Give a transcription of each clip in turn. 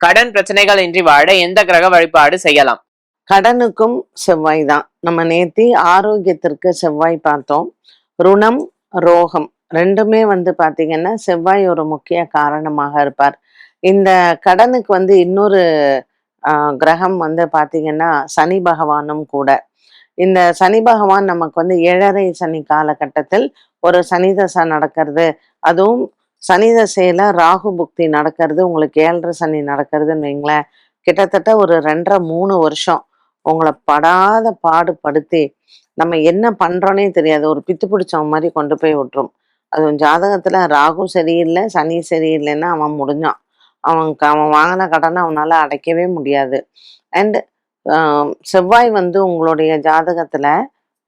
கடன் பிரச்சனைகள் இன்றி வாழ எந்த கிரக வழிபாடு செய்யலாம்? கடனுக்கும் செவ்வாய் தான். நம்ம நேத்தி ஆரோக்கியத்திற்கு செவ்வாய் பார்த்தோம். ருணம் ரோகம் ரெண்டுமே வந்து பாத்தீங்கன்னா செவ்வாய் ஒரு முக்கிய காரணமாக இருப்பார். இந்த கடனுக்கு வந்து இன்னொரு கிரகம் வந்து பாத்தீங்கன்னா சனி பகவானும் கூட. இந்த சனி பகவான் நமக்கு வந்து ஏழரை சனி காலகட்டத்தில் ஒரு சனி தசை நடக்கிறது. அதுவும் சனி தசையில ராகு புக்தி நடக்கிறது உங்களுக்கு ஏழரை சனி நடக்கிறதுன்னு வைங்களேன். கிட்டத்தட்ட ஒரு ரெண்டரை மூணு வருஷம் உங்களை படாத பாடுபடுத்தி நம்ம என்ன பண்றோன்னே தெரியாது. ஒரு பித்து பிடிச்சவன் மாதிரி கொண்டு போய் விட்டுரும். அது ஜாதகத்துல ராகு சரியில்லை சனி சரியில்லைன்னா அவன் முடிஞ்சான். அவன் அவன் வாங்கின கடனை அவனால அடைக்கவே முடியாது. அண்ட் செவ்வாய் வந்து உங்களுடைய ஜாதகத்துல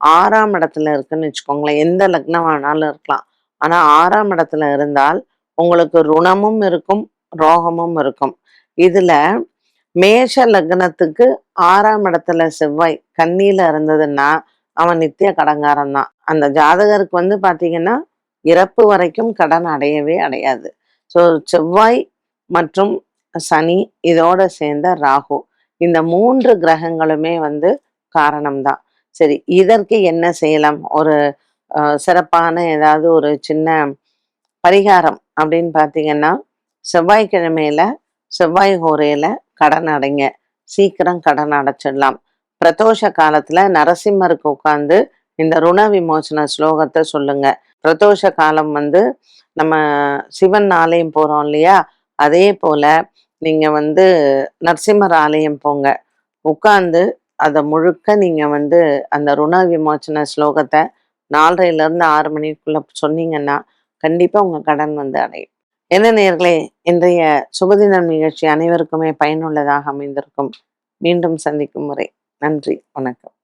ஆறாம் இடத்துல இருக்குன்னு வச்சுக்கோங்களேன். எந்த லக்னம் வேணாலும் இருக்கலாம். ஆனா ஆறாம் இடத்துல இருந்தால் உங்களுக்கு ருணமும் இருக்கும் ரோகமும் இருக்கும். இதுல மேஷ லக்னத்துக்கு ஆறாம் இடத்துல செவ்வாய் கண்ணியில இருந்ததுன்னா அவன் நித்திய கடங்காரன் தான். அந்த ஜாதகருக்கு வந்து பாத்தீங்கன்னா இறப்பு வரைக்கும் கடன் அடையவே அடையாது. ஸோ செவ்வாய் மற்றும் சனி இதோட சேர்ந்த ராகு இந்த மூன்று கிரகங்களுமே வந்து காரணம்தான் சரி இதற்கு என்ன செய்யலாம்? ஒரு சிறப்பான ஏதாவது ஒரு சின்ன பரிகாரம் அப்படின்னு பார்த்தீங்கன்னா செவ்வாய்க்கிழமையில செவ்வாய் ஹோரையில கடன் அடைங்க. சீக்கிரம் கடன் அடைச்சிடலாம். பிரதோஷ காலத்துல நரசிம்மருக்கு உட்காந்து இந்த ருண விமோசன ஸ்லோகத்தை சொல்லுங்க. பிரதோஷ காலம் வந்து நம்ம சிவன் ஆலயம் போறோம் இல்லையா? அதே போல நீங்க வந்து நரசிம்மர் ஆலயம் போங்க. உட்காந்து அதை முழுக்க நீங்க வந்து அந்த ருண விமோசன ஸ்லோகத்தை நாலரைல இருந்து ஆறு மணிக்குள்ள சொன்னீங்கன்னா கண்டிப்பா உங்க கடன் வந்து அடையும். என்ன நேர்களே இன்றைய சுபதினம் நிகழ்ச்சி அனைவருக்குமே பயனுள்ளதாக அமைந்திருக்கும். மீண்டும் சந்திக்கும் முறை. நன்றி வணக்கம்.